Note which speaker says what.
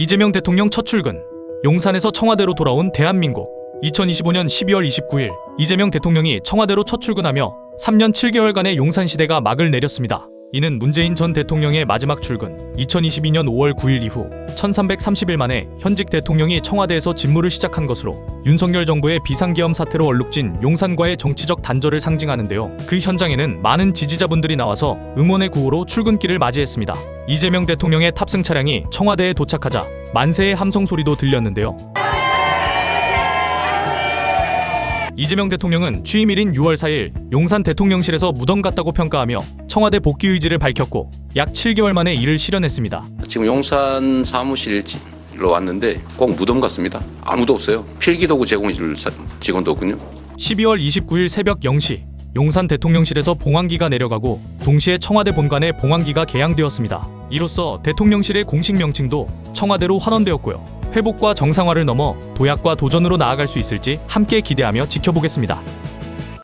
Speaker 1: 이재명 대통령 첫 출근. 용산에서 청와대로 돌아온 대한민국. 2025년 12월 29일 이재명 대통령이 청와대로 첫 출근하며 3년 7개월간의 용산 시대가 막을 내렸습니다. 이는 문재인 전 대통령의 마지막 출근. 2022년 5월 9일 이후 1330일 만에 현직 대통령이 청와대에서 직무를 시작한 것으로 윤석열 정부의 비상계엄 사태로 얼룩진 용산과의 정치적 단절을 상징하는데요. 그 현장에는 많은 지지자분들이 나와서 응원의 구호로 출근길을 맞이했습니다. 이재명 대통령의 탑승 차량이 청와대에 도착하자 만세의 함성 소리도 들렸는데요. 이재명 대통령은 취임일인 6월 4일 용산 대통령실에서 무덤 같다고 평가하며 청와대 복귀 의지를 밝혔고 약 7개월 만에 이를 실현했습니다.
Speaker 2: 지금 용산 사무실로 왔는데 꼭 무덤 같습니다. 아무도 없어요. 필기도구 제공해줄 사- 직원도 없군요.
Speaker 1: 12월 29일 새벽 0시 용산 대통령실에서 봉황기가 내려가고 동시에 청와대 본관에 봉황기가 개양되었습니다. 이로써 대통령실의 공식 명칭도 청와대로 환원되었고요. 회복과 정상화를 넘어 도약과 도전으로 나아갈 수 있을지 함께 기대하며 지켜보겠습니다.